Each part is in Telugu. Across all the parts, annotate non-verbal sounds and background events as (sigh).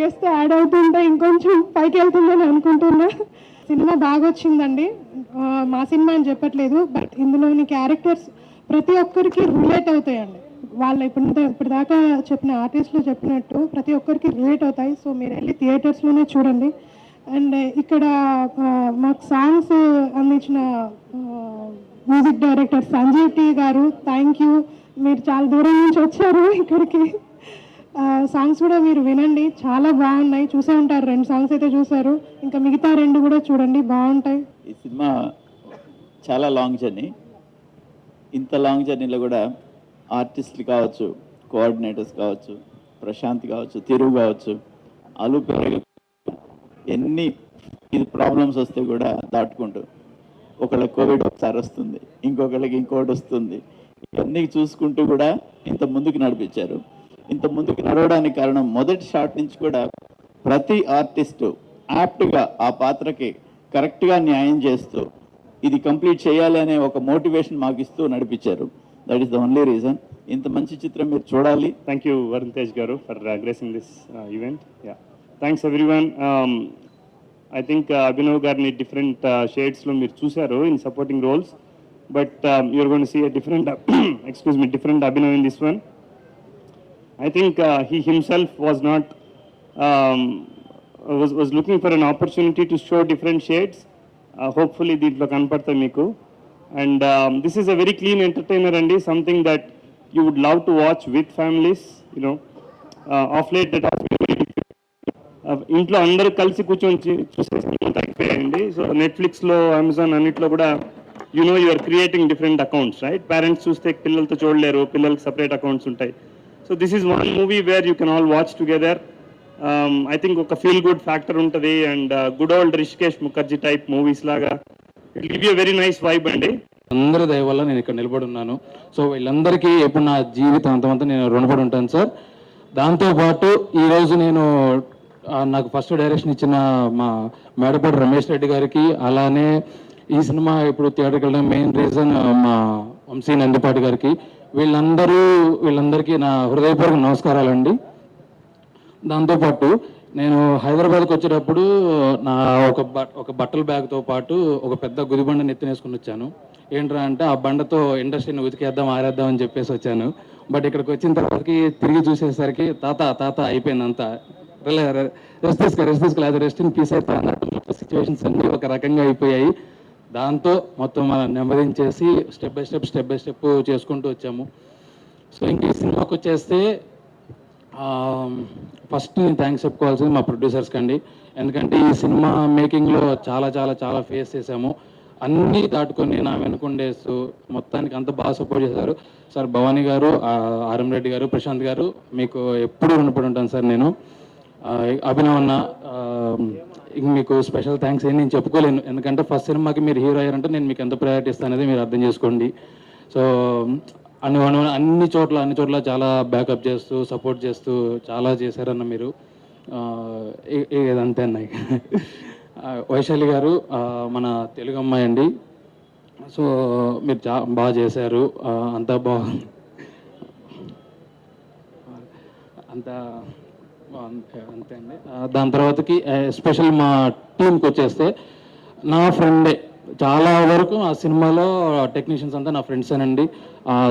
గెస్ట్ యాడ్ అవుతుంటే ఇంకొంచెం పైకి వెళ్తుందని అనుకుంటున్నా. సినిమా బాగా వచ్చిందండి మా సినిమా అని చెప్పట్లేదు. బట్ ఇందులోని క్యారెక్టర్స్ ప్రతి ఒక్కరికి రిలేట్ అవుతాయండి. వాళ్ళు ఇప్పుడు ఇప్పుడు దాకా చెప్పిన ఆర్టిస్టులు చెప్పినట్టు ప్రతి ఒక్కరికి రిలేట్ అవుతాయి. సో మీరు వెళ్ళి థియేటర్స్లోనే చూడండి. అండ్ ఇక్కడ మాకు సాంగ్స్ అందించిన మ్యూజిక్ డైరెక్టర్ సంజీవ్ టీ గారు థ్యాంక్ యూ. మీరు చాలా దూరం నుంచి వచ్చారు ఇక్కడికి. సాంగ్స్ కూడా మీరు వినండి. చాలా బాగున్నాయి. చూసే ఉంటారు. రెండు సాంగ్స్ అయితే చూసారు ఇంకా మిగతా రెండు కూడా చూడండి. బాగుంటాయి. ఈ సినిమా చాలా లాంగ్ జర్నీ ఇంత లాంగ్ జర్నీలో కూడా ఆర్టిస్టులు కావచ్చు కోఆర్డినేటర్స్ కావచ్చు ప్రశాంత్ కావచ్చు తిరుగు కావచ్చు అలు ఎన్ని ఇది ప్రాబ్లమ్స్ వస్తే కూడా దాటుకుంటూ. ఒకళ్ళకి కోవిడ్ ఒకసారి వస్తుంది. ఇంకొకళ్ళకి ఇంకోటి వస్తుంది. ఇవన్నీ చూసుకుంటూ కూడా ఇంత ముందుకు నడిపించారు. ఇంత ముందుకు నడవడానికి కారణం మొదటి షాట్ నుంచి కూడా ప్రతి ఆర్టిస్టు యాప్ట్గా ఆ పాత్రకి కరెక్ట్గా న్యాయం చేస్తూ ఇది కంప్లీట్ చేయాలి అనే ఒక మోటివేషన్ మాకు ఇస్తూ నడిపించారు. That is the only reason ఇంత మంచి చిత్రం మీరు చూడాలి. థ్యాంక్ యూ వరుణ్ తేజ్ గారు for uh, this event yeah thanks everyone I think Abhinav గారిని డిఫరెంట్ షేడ్స్లో మీరు చూశారు in supporting roles but you're gonna see a different excuse me different Abhinav in this one I think uh, he himself was not um, was was looking for an opportunity to show different shades. Uh, hopefully, దీంట్లో కనపడతాయి మీకు. And. This is a very clean entertainer అండి something that you would love to watch with families you know of late that ఇంట్లో అందరూ కలిసి కూర్చొని చూసే తగ్గిపోయాయండి సో నెట్ఫ్లిక్స్లో అమెజాన్ అన్నిట్లో కూడా you know you're creating different accounts right parents చూస్తే పిల్లలతో చూడలేరు పిల్లలకి సపరేట్ అకౌంట్స్ ఉంటాయి. So this is one movie where you can all watch together I think ఒక ఫీల్ గుడ్ ఫ్యాక్టర్ ఉంటుంది and good old Rishikesh Mukherjee type movies లాగా. It give you very nice vibe అండి అందరి దయ వల్ల నేను ఇక్కడ నిలబడి ఉన్నాను. సో వీళ్ళందరికీ ఎప్పుడు నా జీవితం అంతమంతా నేను రుణపడి ఉంటాను సార్ దాంతోపాటు ఈరోజు నేను నాకు ఫస్ట్ డైరెక్షన్ ఇచ్చిన మా మేడపాటి రమేష్ రెడ్డి గారికి అలానే ఈ సినిమా ఇప్పుడు థియేటర్కి వెళ్ళడం మెయిన్ రీజన్ మా వంశీ నందిపాటి గారికి వీళ్ళందరూ వీళ్ళందరికీ నా హృదయపూర్వక నమస్కారాలండి. దాంతోపాటు నేను హైదరాబాద్కి వచ్చేటప్పుడు నా ఒక బ- ఒక బట్టల బ్యాగ్తో పాటు ఒక పెద్ద గుదిబండని ఎత్తినేసుకుని వచ్చాను. ఏంట్రా అంటే ఆ బండతో ఇండస్ట్రీని ఉతికేద్దాం ఆరేద్దాం అని చెప్పేసి వచ్చాను. బట్ ఇక్కడికి వచ్చిన తర్వాతకి తిరిగి చూసేసరికి తాత తాత అయిపోయిందంతా. రెస్ట్ తీసుకో రెస్ట్ తీసుకో లేదా రెస్ట్ ఇన్ పీస్ అయితే అన్నట్టు సిచ్యువేషన్స్ అన్నీ ఒక రకంగా అయిపోయాయి. దాంతో మొత్తం మనం నెమ్మదించేసి step by step step by step చేసుకుంటూ వచ్చాము. సో ఇంక ఈ సినిమాకి వచ్చేస్తే ఫస్ట్ నేను థ్యాంక్స్ చెప్పుకోవాల్సింది మా ప్రొడ్యూసర్స్కి అండి ఎందుకంటే ఈ సినిమా మేకింగ్లో చాలా చాలా చాలా ఫేస్ చేసాము అన్నీ దాటుకొని నా వెనుకుండేస్తూ మొత్తానికి అంత బాగా సపోర్ట్ చేశారు. సార్ భవానీ గారు ఆ, ఆర్ఎం రెడ్డి గారు ప్రశాంత్ గారు మీకు ఎప్పుడు రుణపడి ఉంటాను సార్ నేను. అభినవన్న అభినవ్ అన్న ఇంక మీకు స్పెషల్ థ్యాంక్స్ ఏం నేను చెప్పుకోలేను. ఎందుకంటే ఫస్ట్ సినిమాకి మీరు హీరో అయ్యారంటే నేను మీకు ఎంత ప్రయారిటీ ఇస్తాను అనేది మీరు అర్థం చేసుకోండి. సో అన్ని అన్ని- చోట్ల అన్ని చోట్ల చాలా బ్యాకప్ చేస్తూ సపోర్ట్ చేస్తూ చాలా చేశారన్న మీరు. ఆ, ఇదంతే అన్న వైశాలి గారు మన తెలుగు అమ్మాయి అండి. సో మీరు చా బాగా చేశారు. అంతా బాగా అంతా అంతే అంతే అండి. దాని తర్వాతకి ఎస్పెషల్ మా టీంకి వచ్చేస్తే నా ఫ్రెండే చాలా వరకు ఆ సినిమాలో టెక్నీషియన్స్ అంతా నా ఫ్రెండ్స్ అండి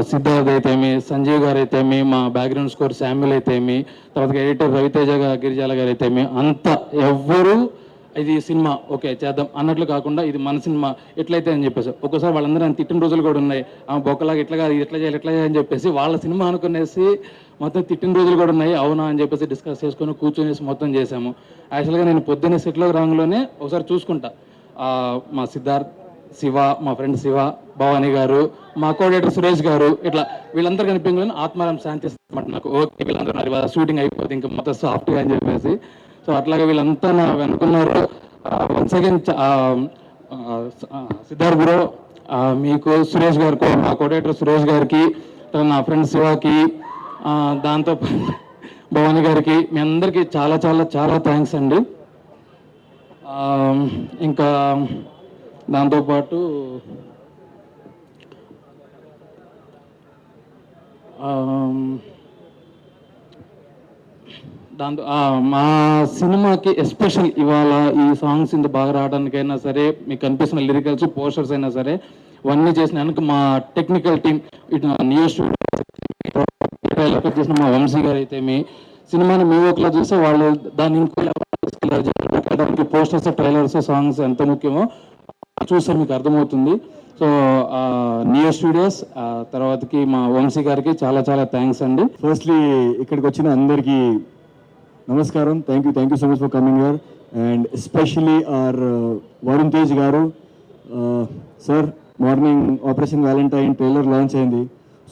సిద్ధార్థ్ అయితేమి సంజీవ్ గారు అయితేమి మా బ్యాక్గ్రౌండ్ స్కోర్ శామ్యుల్ అయితేమి తర్వాత ఎడిటర్ రవితేజ గిరిజాల గారు అయితేమి అంత ఎవ్వరూ ఇది సినిమా. ఓకే చేద్దాం. అన్నట్లు కాకుండా ఇది మన సినిమా. ఎట్లయితే అని చెప్పేసి. ఒక్కోసారి వాళ్ళందరూ తిట్టిన రోజులు కూడా ఉన్నాయి. ఆ బొక్కలాగా ఇట్లా కాదు ఇట్లా చేయాలి ఇట్లా చేయాలని చెప్పేసి వాళ్ళ సినిమా అనుకునేసి మొత్తం తిట్టిన రోజులు కూడా ఉన్నాయి. అవునా అని చెప్పేసి డిస్కస్ చేసుకొని కూర్చొనేసి మొత్తం చేశాము. యాక్చువల్గా నేను పొద్దున్నే సెట్లో రాగానే ఒకసారి చూసుకుంటా. మా సిద్ధార్థ్ శివ మా ఫ్రెండ్ శివ భవానీ గారు మా కోఆర్డినేటర్ సురేష్ గారు ఇట్లా వీళ్ళందరూ కనిపించగానే ఆత్మారం శాంతి నాకు ఓకే వీళ్ళందరూ షూటింగ్ అయిపోతే ఇంకా మొత్తం సాఫ్ట్గా అని చెప్పేసి. సో అట్లాగే వీళ్ళంతా నా వెనుకున్నారు. వన్స్ అగైన్ సిద్ధార్థ్ బ్రో మీకు సురేష్ గారికి మా కోడేటర్ సురేష్ గారికి నా ఫ్రెండ్ శివాకి దాంతో భవానీ గారికి మీ అందరికీ చాలా చాలా చాలా థ్యాంక్స్ అండి. ఇంకా దాంతోపాటు ఆ, దాంతో మా సినిమాకి ఎస్పెషల్ ఇవాళ ఈ సాంగ్స్ ఇంత బాగా రావడానికైనా సరే మీకు కనిపిస్తున్న లిరికల్స్ పోస్టర్స్ అయినా సరే ఇవన్నీ చేసిన వెనక మా టెక్నికల్ టీం ఇటు నియర్ స్టూడియో చేసిన మా వంశీ గారు అయితే మీ సినిమాని మీ ఒకలా చూస్తే వాళ్ళు దాన్ని ఇంకో దానికి పోస్టర్స్ ట్రైలర్స్ సాంగ్స్ ఎంత ముఖ్యమో చూస్తే మీకు అర్థమవుతుంది. సో నియర్ స్టూడియోస్ తర్వాతకి మా వంశీ గారికి చాలా చాలా థ్యాంక్స్ అండి. ఫస్ట్లీ ఇక్కడికి వచ్చిన అందరికీ నమస్కారం. Thank you thank you so much for coming here and especially our Varun Tej garu sir morning operation valentine trailer launch అయింది.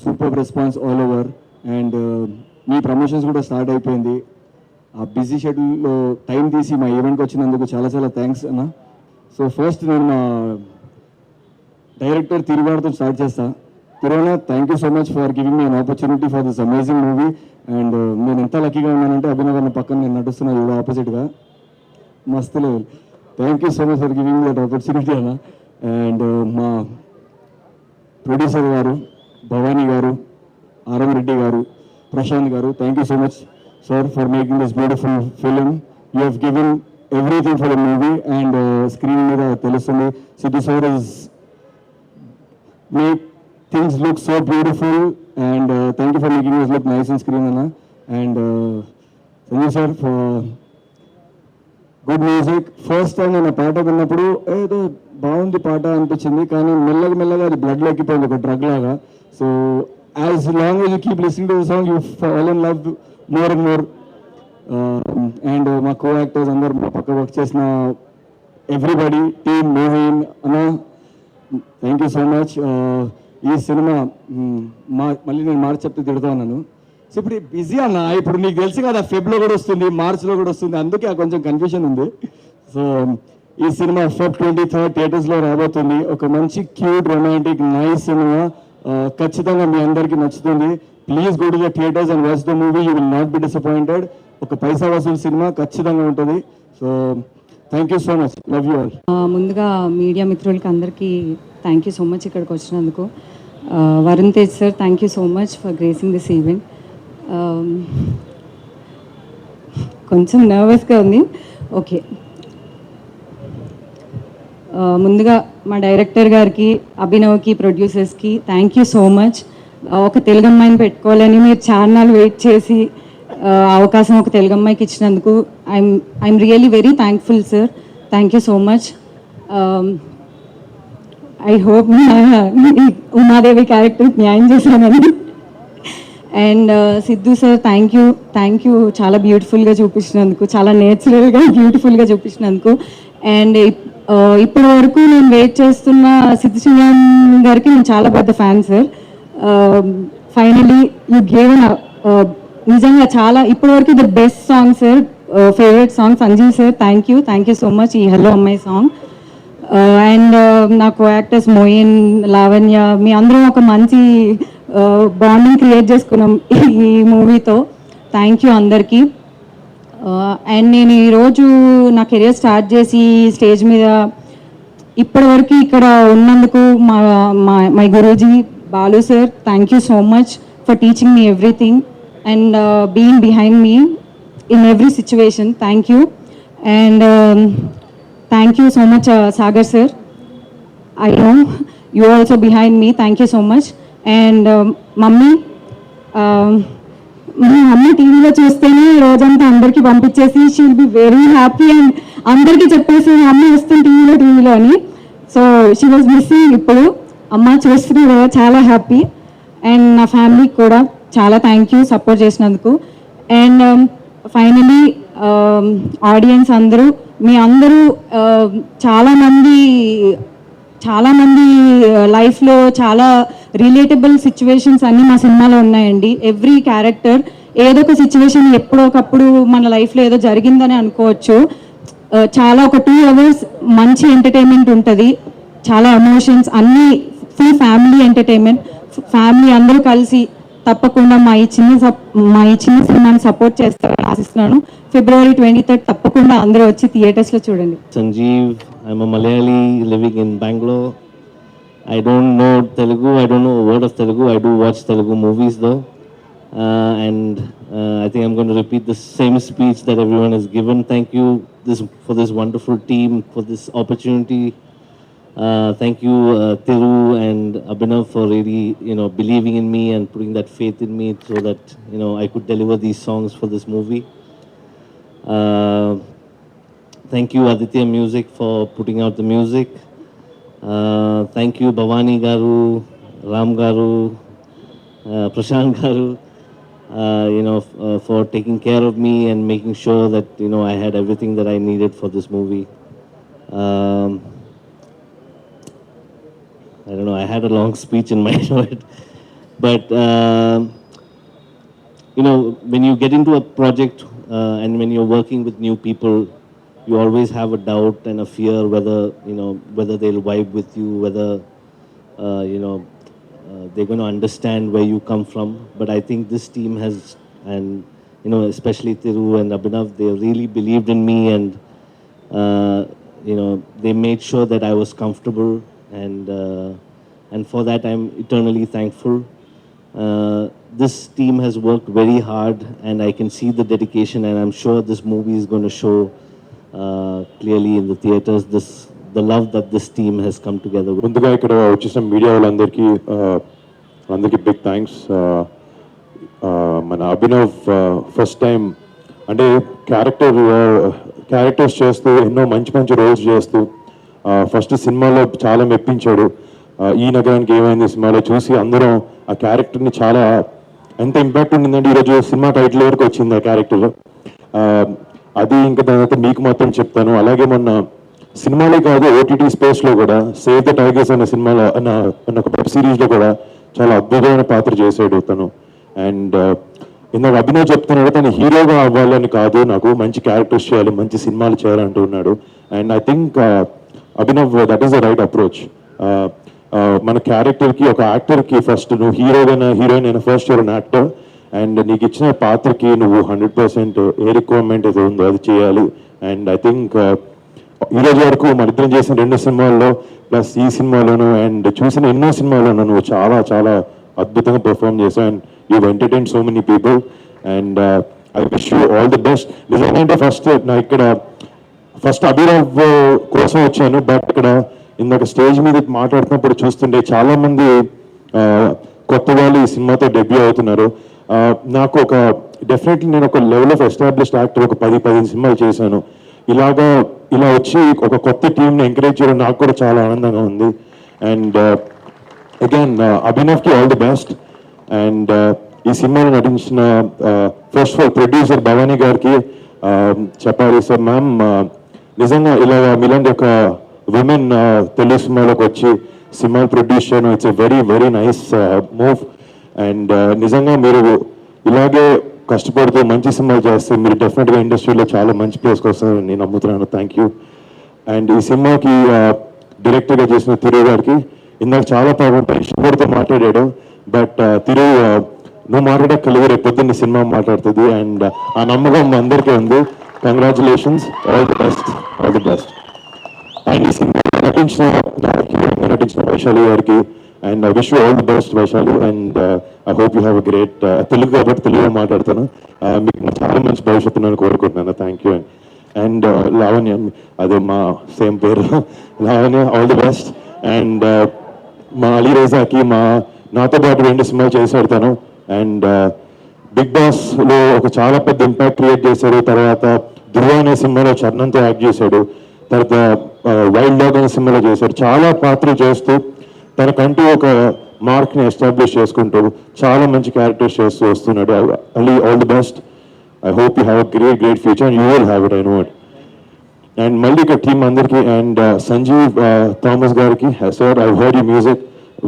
Super response all over and me promotions కూడా స్టార్ట్ అయిపోయింది. ఆ బిజీ షెడ్యూల్లో టైం తీసి మా ఈవెంట్కి వచ్చినందుకు చాలా చాలా థ్యాంక్స్ అన్న. సో ఫస్ట్ నేను మా డైరెక్టర్ తిరుగారితో స్టార్ట్ చేస్తా. తిరువన thank you so much for giving me an opportunity for this amazing movie and uh, నేను ఎంత లక్కీగా ఉన్నానంటే అభినవ్ పక్కన నేను నడుస్తున్నా ఇప్పుడు ఆపోజిట్గా మస్తు లేదు thank you so much for giving that opportunity అన్న. అండ్ uh, మా producer garu Bhavani garu Aram Reddy garu Prashanth garu thank you so much sir for making this beautiful film you have given everything for the movie and screen మీద తెలుస్తుంది. City sir is make things look so beautiful and thank you for making us us nice and screen అన్న and Sanjay sir good music first time నేను పాట విన్నప్పుడు ఏదో బాగుంది పాట అనిపించింది కానీ మెల్లగా మెల్లగా అది బ్లడ్ ఎక్కిపోయింది ఒక డ్రగ్ లాగా. So as long you keep listening to song you fall in love more and more and మా కో యాక్టర్స్ అందరు మా పక్క వర్క్ చేసిన ఎవ్రీబడి టీమ్ మూవీన్ అన్న థ్యాంక్ యూ సో మచ్ ఈ సినిమా మా మళ్ళీ నేను మార్చి చెప్తే తిడుతా ఉన్నాను. సో ఇప్పుడు బిజీ అన్న ఇప్పుడు నీకు తెలుసు కదా ఫెబ్లో కూడా వస్తుంది మార్చ్లో కూడా వస్తుంది అందుకే ఆ కొంచెం కన్ఫ్యూషన్ ఉంది. సో ఈ సినిమా ఫెబ్ ట్వంటీ థర్డ్ థియేటర్స్లో రాబోతుంది. ఒక మంచి క్యూట్ రొమాంటిక్ నైస్ సినిమా. ఖచ్చితంగా మీ అందరికీ నచ్చుతుంది. Please go to the theatres and watch the movie you will not be disappointed ఒక పైసా వసూలు సినిమా ఖచ్చితంగా ఉంటుంది. So thank you so much love you all ముందుగా మీడియా మిత్రులకి అందరికీ థ్యాంక్ యూ సో మచ్ ఇక్కడికి వచ్చినందుకు. Varun Tej sir thank you so much for gracing this event. కొంచెం నర్వస్గా ఉంది. ఓకే. ముందుగా మా డైరెక్టర్ గారికి అభినవ్కి ప్రొడ్యూసర్స్కి థ్యాంక్ యూ సో మచ్. ఒక తెలుగు అమ్మాయిని పెట్టుకోవాలని మీరు చార్నాలు వెయిట్ చేసి అవకాశం ఒక తెలుగు అమ్మాయికి ఇచ్చినందుకు I'm I'm really very thankful sir. Thank you so much. I hope Umadevi character న్యాయం చేశానని and Siddhu sir thank you thank you చాలా బ్యూటిఫుల్గా చూపించినందుకు చాలా నేచురల్గా బ్యూటిఫుల్గా చూపించినందుకు. అండ్ uh, ఇప్పటి వరకు నేను వెయిట్ చేస్తున్న సిద్ధు శ్రీరామ్ గారికి నేను చాలా పెద్ద fan sir finally you gave నిజంగా చాలా ఇప్పటి వరకు the best song sir favourite song Sanjeev sir thank you thank you so much ఈ హలో అమ్మాయి సాంగ్ Uh, అండ్ uh, నాకు యాక్టర్స్ మోయిన్ లావణ్య మీ అందరం ఒక మంచి uh, బాండింగ్ క్రియేట్ చేసుకున్నాం ఈ మూవీతో. థ్యాంక్ యూ అందరికీ. అండ్ నేను ఈరోజు నా కెరియర్ స్టార్ట్ చేసి స్టేజ్ మీద ఇప్పటివరకు ఇక్కడ ఉన్నందుకు మా మా my Guruji Balu sir thank you so much for teaching me everything and being behind me in every situation thank you and thank you so much Sagar sir I know you also behind me thank you so much and mummy మా అమ్మ టీవీలో చూస్తేనే రోజంతా అందరికీ పంపించేసి she'll be very happy and అందరికీ చెప్పేసి అమ్మ వస్తుంది టీవీలో టీవీలో అని. సో షీ వాజ్ మిస్సింగ్ ఇప్పుడు. అమ్మ చూస్తున్నారు కదా చాలా హ్యాపీ అండ్ నా ఫ్యామిలీకి కూడా చాలా థ్యాంక్ యూ సపోర్ట్ చేసినందుకు. అండ్ ఫైనలీ ఆడియన్స్ అందరూ మీ అందరూ చాలామంది చాలామంది లైఫ్లో చాలా రిలేటబుల్ సిచ్యువేషన్స్ అన్నీ మా సినిమాలో ఉన్నాయండి. ఎవ్రీ క్యారెక్టర్ ఏదో ఒక సిచ్యువేషన్ ఎప్పుడో ఒకప్పుడు మన లైఫ్లో ఏదో జరిగిందని అనుకోవచ్చు. చాలా ఒక టూ అవర్స్ మంచి ఎంటర్టైన్మెంట్ ఉంటుంది. చాలా ఎమోషన్స్ అన్నీ ఫుల్ ఫ్యామిలీ ఎంటర్టైన్మెంట్ ఫ్యామిలీ అందరూ కలిసి తప్పకుండా మా ఈ చిన్న మా ఈ చిన్న సినిమాని సపోర్ట్ చేస్తారని ఆశిస్తున్నాను. ఫిబ్రవరి ట్వంటీ థర్డ్ తప్పకుండా అందరూ వచ్చి థియేటర్స్లో చూడండి. Sanjeev I'm Malayali living in Bengaluru I don't know Telugu I don't know word of Telugu I do watch Telugu movies though and I think I'm gonna repeat the same speech that everyone given thank you this for this wonderful team for this opportunity Uh, thank you, uh, and Abhinav, for really, you know, believing in me and putting that faith in me so that, you know, I could deliver these songs for this movie. Uh, thank you, Aditya Music, for putting out the music. Uh, thank you, Bhavani Garu, Ram Garu, uh, (laughs) Prashant Garu, uh, you know, uh, for taking care of me and making sure that, you know, I had everything that I needed for this movie. Um, I don't know, I had a long speech in (laughs) my head, but, um you know, when you get into a project uh, and when you're working with new people, you always have a doubt and a fear whether, you know, whether they'll vibe with you, whether, uh, you know, uh, they're going to understand where you come from. But I think this team has, and, you know, especially Thiru and Abhinav, they really believed in me and, uh, you know, they made sure that I was comfortable and, uh, and for that I'm eternally thankful. Uh, this team has worked very hard and I can see the dedication and I'm sure this movie is going to show uh, clearly in the theaters this the love that this team has come together ముందుగా ఇక్కడ వచ్చేసిన మీడియా వాళ్ళందరికీ అందరికీ బిగ్ థ్యాంక్స్ మన అభినవ్ ఫస్ట్ టైం అంటే క్యారెక్టర్ క్యారెక్టర్స్ చేస్తూ ఎన్నో మంచి మంచి రోల్స్ చేస్తూ ఫస్ట్ సినిమాలో చాలా మెప్పించాడు. ఈ నగరానికి ఏమైంది సినిమాలో చూసి అందరం ఆ క్యారెక్టర్ని చాలా ఎంత ఇంపాక్ట్ ఉండిందంటే ఈరోజు సినిమా టైటిల్ వరకు వచ్చింది ఆ క్యారెక్టర్ అది ఇంకా దాని తర్వాత మీకు మాత్రం చెప్తాను. అలాగే మొన్న సినిమాలో కాదు ఓటీటీ స్పేస్లో కూడా సేవ్ ద టైగర్స్ అనే సినిమాలో అన్న అన్న ఒక వెబ్ సిరీస్లో కూడా చాలా అద్భుతమైన పాత్ర చేశాడు తను. అండ్ ఇందాక అభినవ్ చెప్తున్నాడు తను హీరోగా అవ్వాలని కాదు నాకు మంచి క్యారెక్టర్స్ చేయాలి మంచి సినిమాలు చేయాలంటూ ఉన్నాడు. And I think Abhinav that is the right approach మన క్యారెక్టర్కి ఒక యాక్టర్కి ఫస్ట్ నువ్వు హీరోగా హీరోయిన్ అయిన ఫస్ట్ యూర్ యాక్టర్ అండ్ నీకు ఇచ్చిన పాత్రకి నువ్వు హండ్రెడ్ పర్సెంట్ ఏ రిక్వైర్మెంట్ అయితే ఉందో అది చేయాలి. అండ్ ఐ థింక్ ఈరోజు వరకు మన ఇద్దరం చేసిన రెండు సినిమాల్లో ప్లస్ ఈ సినిమాలోను అండ్ చూసిన ఎన్నో సినిమాల్లోనూ నువ్వు చాలా చాలా అద్భుతంగా పెర్ఫామ్ చేసావు. And you entertain so many people and I wish you all the best నిజంగా అంటే ఫస్ట్ నా ఇక్కడ ఫస్ట్ అభిరావ్ కోసం వచ్చాను. బట్ ఇక్కడ ఇందాక స్టేజ్ మీద మాట్లాడుతున్నప్పుడు చూస్తుంటే చాలా మంది కొత్త వాళ్ళు ఈ సినిమాతో డెబ్యూ అవుతున్నారు. నాకు ఒక డెఫినెట్లీ నేను ఒక లెవెల్ ఆఫ్ ఎస్టాబ్లిష్డ్ యాక్టర్ ఒక పది పదిహేను సినిమాలు చేశాను. ఇలాగా ఇలా వచ్చి ఒక కొత్త టీంని ఎంకరేజ్ చేయడం నాకు కూడా చాలా ఆనందంగా ఉంది. అండ్ అగైన్ అభినవ్కి ఆల్ ది బెస్ట్ అండ్ ఈ సినిమాలో నటించిన first of all producer Bhavani గారికి చెప్పాలి సార్ మ్యామ్ నిజంగా ఇలా మీలాంటి ఒక విమెన్ తెలుగు సినిమాలోకి వచ్చి సినిమాలు ప్రొడ్యూస్ చేయడం it's a very very nice move and నిజంగా మీరు ఇలాగే కష్టపడుతూ మంచి సినిమాలు చేస్తే మీరు డెఫినెట్గా ఇండస్ట్రీలో చాలా మంచి ప్లేస్కి వస్తారని నేను నమ్ముతున్నాను. థ్యాంక్ యూ అండ్ ఈ సినిమాకి డైరెక్టర్గా చేసిన తిరు గారికి ఇందాక చాలా పాపం ఇష్టపడుతూ మాట్లాడాడు. బట్ తిరు నువ్వు మాట్లాడక్కర్లేదు రేపు పొద్దున్న సినిమా మాట్లాడుతుంది. అండ్ ఆ నమ్మకం అందరికీ ఉంది. Congratulations all the best all the best and ఈ సినిమా నటించిన నటించిన వైశాలి గారికి. And I wish you all the best Vaishali and I hope you have a great Telugu కాబట్టి తెలుగులో మాట్లాడతాను. Uh, మీకు చాలా మంచి భవిష్యత్తు నేను కోరుకుంటున్నాను. Thank you and and Lavanya అదే మా సేమ్ పేరు. Lavanya all the best and మా అలీ రేజాకి మా నాతో పాటు రెండు సినిమాలు చేసి పెడతాను. అండ్ బిగ్ బాస్లో ఒక చాలా పెద్ద ఇంపాక్ట్ క్రియేట్ చేశాడు. తర్వాత ధృవ అనే సినిమాలో చరణంతో యాక్ట్ చేశాడు. తర్వాత వైల్డ్ డాగ్ అనే సినిమాలో చేశాడు. చాలా పాత్రలు చేస్తూ తనకంటూ ఒక మార్క్ని ఎస్టాబ్లిష్ చేసుకుంటూ చాలా మంచి క్యారెక్టర్స్ చేస్తూ వస్తున్నాడు. Ali all the best I hope you have great great future you will have it I know it and మళ్ళీ ఇక్కడ టీం అందరికి అండ్ సంజీవ్ థామస్ గారికి sir I heard you music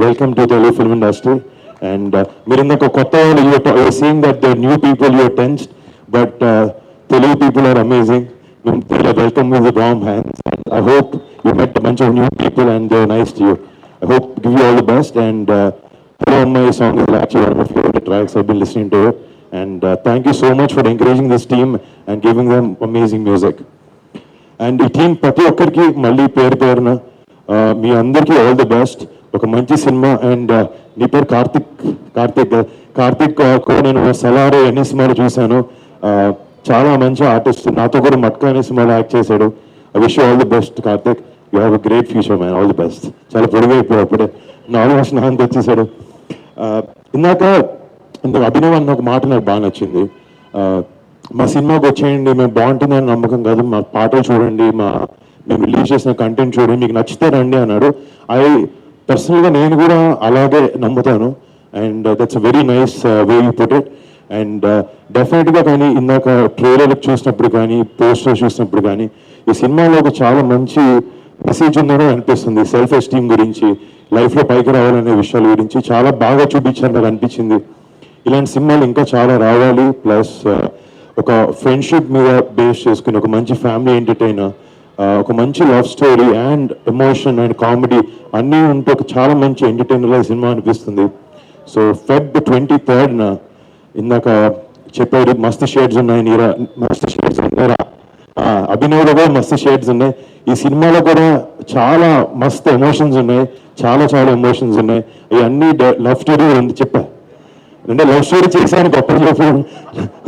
welcome to Telugu film industry and మీరు ఇందాక కొత్త వాళ్ళు seeing that the new people you're tensed but Telugu people are amazing welcome with warm hands I hope you met bunch of new people and they're nice to you. I hope give you all the best and uh, Hello My song is actually one of my favorite tracks. I've been listening to it and uh, thank you so much for encouraging this team and giving them amazing music. And ఈ టీం ప్రతి ఒక్కరికి మళ్ళీ పేరు పేరున ఆ, మీ అందరికీ ఆల్ ది బెస్ట్ ఒక మంచి సినిమా అండ్ నీ పేరు కార్తిక్ కార్తిక్ కార్తిక్ కూడా నేను సలారే అనే సినిమాలు చూశాను. చాలా మంచి ఆర్టిస్ట్ నాతో కూడా మట్కా అనే సినిమాలో యాక్ట్ చేశాడు. I wish all the best Karthik. You have a great future man all the best చాలా పొడిగైపోయాడు అప్పుడే. నాలుగు ఆల్మోస్ట్ తెచ్చేసాడు ఇందాక ఇంత అభినవ్ అన్న ఒక మాట నాకు బాగా నచ్చింది. మా సినిమాకి వచ్చేయండి మేము బాగుంటుందని నమ్మకం కాదు. మా పాటలు చూడండి మా మేము రిలీజ్ చేసిన కంటెంట్ చూడండి మీకు నచ్చితే రండి అన్నాడు. ఐ పర్సనల్గా నేను కూడా అలాగే నమ్ముతాను. And that's a very nice way you put it and డెఫినెట్గా కానీ ఇందాక ట్రైలర్ చూసినప్పుడు కానీ పోస్టర్ చూసినప్పుడు కానీ ఈ సినిమాలో ఒక చాలా మంచి మెసేజ్ ఉందని అనిపిస్తుంది. సెల్ఫ్ ఎస్టీమ్ గురించి లైఫ్లో పైకి రావాలనే విషయాల గురించి చాలా బాగా చూపించారు నాకు అనిపించింది. ఇలాంటి సినిమాలు ఇంకా చాలా రావాలి. ప్లస్ uh, ఒక ఫ్రెండ్షిప్ మీద బేస్ చేసుకుని ఒక మంచి ఫ్యామిలీ ఎంటర్టైనర్ ఒక మంచి love story and emotion and comedy అన్నీ ఉంటే ఒక చాలా మంచి ఎంటర్టైనర్ సినిమా అనిపిస్తుంది. సో ఫెబ్ ట్వంటీ థర్డ్న ఇందాక చెప్పాడు మస్తు షేడ్స్ ఉన్నాయి నీరా మస్తు షేడ్స్ ఉన్నారా? అభినవ్లో కూడా మస్తు షేడ్స్ ఉన్నాయి. ఈ సినిమాలో కూడా చాలా మస్తు ఎమోషన్స్ ఉన్నాయి. చాలా చాలా ఎమోషన్స్ ఉన్నాయి. ఇవన్నీ లవ్ స్టోరీ ఉంది చెప్పా. అంటే లవ్ స్టోరీ చేశాను గొప్ప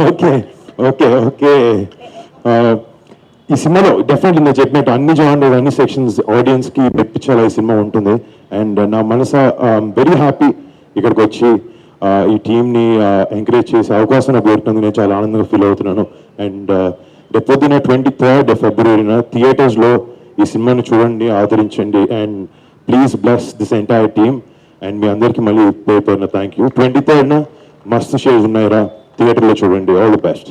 ఓకే ఓకే ఓకే. ఈ సినిమాలో డెఫినెట్లీ నేను చెప్పినట్టు అన్ని జానర్ అన్ని సెక్షన్స్ ఆడియన్స్కి మెప్పించాలి ఈ సినిమా ఉంటుంది. అండ్ నా మనసు వెరీ హ్యాపీ ఇక్కడికి వచ్చి ఈ టీంని ఎంకరేజ్ చేసే అవకాశం నాకు దొరికినందుకు నేను చాలా ఆనందంగా ఫీల్ అవుతున్నాను. అండ్ రేపొద్దున ట్వంటీ థర్డ్ ఫిబ్రవరిన థియేటర్స్లో ఈ సినిమాని చూడండి ఆదరించండి. And please bless this entire team and మీ అందరికీ మళ్ళీ పేపర్న థ్యాంక్ యూ ట్వంటీ థర్డ్న మస్తు షేర్స్ ఉన్నాయిరా. థియేటర్లో చూడండి. All the best